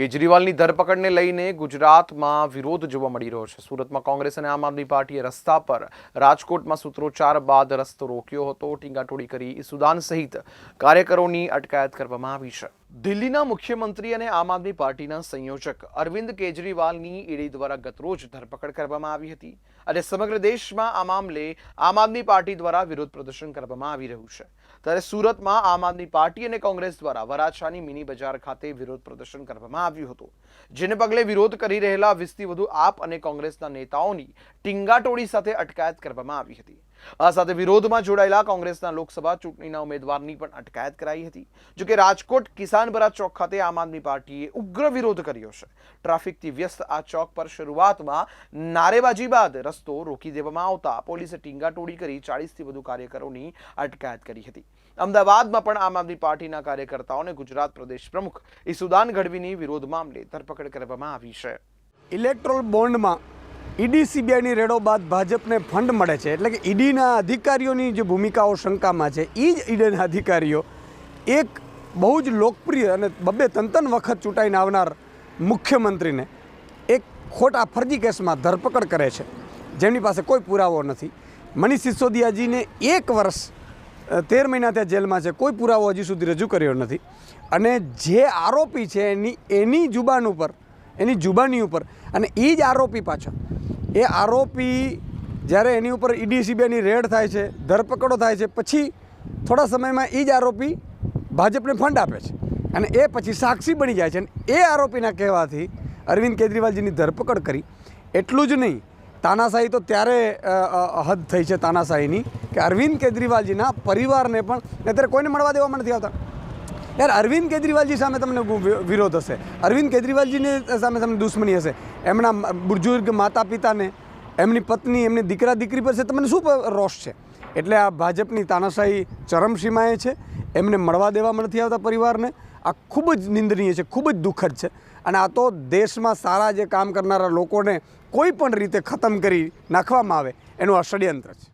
કેજરીવાલની ધરપકડને લઈને ગુજરાતમાં વિરોધ જોવા મળી રહ્યો છે. સુરતમાં કોંગ્રેસ અને આમ આદમી પાર્ટીએ રસ્તા પર રાજકોટમાં સૂત્રોચ્ચાર બાદ રસ્તો રોક્યો હતો. ટીંગાટોળી કરી ઈસુદાન સહિત કાર્યકરોની અટકાયત કરવામાં આવી છે. દિલ્હીના મુખ્યમંત્રી અને આમ આદમી પાર્ટીના સંયોજક અરવિંદ કેજરીવાલની ઈડી દ્વારા ગતરોજ ધરપકડ કરવામાં આવી હતી અને સમગ્ર દેશમાં આ મામલે આમ આદમી પાર્ટી દ્વારા વિરોધ પ્રદર્શન કરવામાં આવી રહ્યું છે. ત્યારે સુરતમાં આમ આદમી પાર્ટી અને કોંગ્રેસ દ્વારા વરાછાની મિની બજાર ખાતે વિરોધ પ્રદર્શન કરવામાં આવ્યું હતું. જેને પગલે વિરોધ કરી રહેલા વીસથી વધુ આપ અને કોંગ્રેસના નેતાઓની ટીંગાટોળી સાથે અટકાયત કરવામાં આવી હતી. આ સાથે વિરોધમાં જોડાયેલા કોંગ્રેસના લોકસભા ચૂંટણીના ઉમેદવારની પણ અટકાયત કરાઈ હતી. જોકે રાજકોટ કિસાનપરા ચોક ખાતે આમ આદમી પાર્ટીએ ઉગ્ર વિરોધ કર્યો છે. ટ્રાફિકથી વ્યસ્ત આ ચોક પર શરૂઆતમાં નારેબાજી બાદ રસ્તો રોકી દેવામાં આવતા પોલીસે ટીંગાટોળી કરી ચાળીસથી વધુ કાર્યકરોની અટકાયત કરી હતી. અમદાવાદમાં પણ આમ આદમી પાર્ટીના કાર્યકર્તાઓને ગુજરાત પ્રદેશ પ્રમુખ ઈસુદાન ગઢવીની વિરોધ મામલે ધરપકડ કરવામાં આવી છે. ઇલેક્ટ્રોલ બોન્ડમાં ઈડી સીબીઆઈની રેડો બાદ ભાજપને ફંડ મળે છે. એટલે કે ઈડીના અધિકારીઓની જે ભૂમિકાઓ શંકામાં છે એ જ ઈડીના અધિકારીઓ એક બહુ જ લોકપ્રિય અને બબ્બે તંતન વખત ચૂંટાઈને આવનાર મુખ્યમંત્રીને એક ખોટા ફરજી કેસમાં ધરપકડ કરે છે. જેમની પાસે કોઈ પુરાવો નથી. મનીષ સિસોદિયાજીને એક વર્ષ તેર મહિના ત્યાં જેલમાં છે. કોઈ પુરાવો હજી સુધી રજૂ કર્યો નથી. અને જે આરોપી છે એની એની જુબાન ઉપર એની જુબાની ઉપર. અને એ જ આરોપી પાછો. એ આરોપી જ્યારે એની ઉપર ઈડી સીબીઆઈની રેડ થાય છે, ધરપકડો થાય છે, પછી થોડા સમયમાં એ જ આરોપી ભાજપને ફંડ આપે છે. અને એ પછી સાક્ષી બની જાય છે. અને એ આરોપીના કહેવાથી અરવિંદ કેજરીવાલજીની ધરપકડ કરી. એટલું જ નહીં, તાનાશાહી તો ત્યારે હદ થઈ છે તાનાશાહીની કે અરવિંદ કેજરીવાલજીના પરિવારને પણ અત્યારે કોઈને મળવા દેવામાં નથી આવતા. યાર, અરવિંદ કેજરીવાલજી સામે તમને વિરોધ હશે. અરવિંદ કેજરીવાલજીને સામે તમને દુશ્મની હશે. એમના બુર્જુર્ગ માતા પિતાને એમની પત્ની, એમની દીકરા, દીકરી પર છે. તમને શું રોષ છે? એટલે આ ભાજપની તાનાશાહી ચરમસીમાએ છે. એમને મળવા દેવામાં નથી આવતા પરિવારને. આ ખૂબ જ નિંદનીય છે, ખૂબ જ દુઃખદ છે. અને આ તો દેશમાં સારા જે કામ કરનારા લોકોને કોઈ પણ રીતે ખતમ કરી નાખવામાં આવે, એનું આ ષડયંત્ર છે.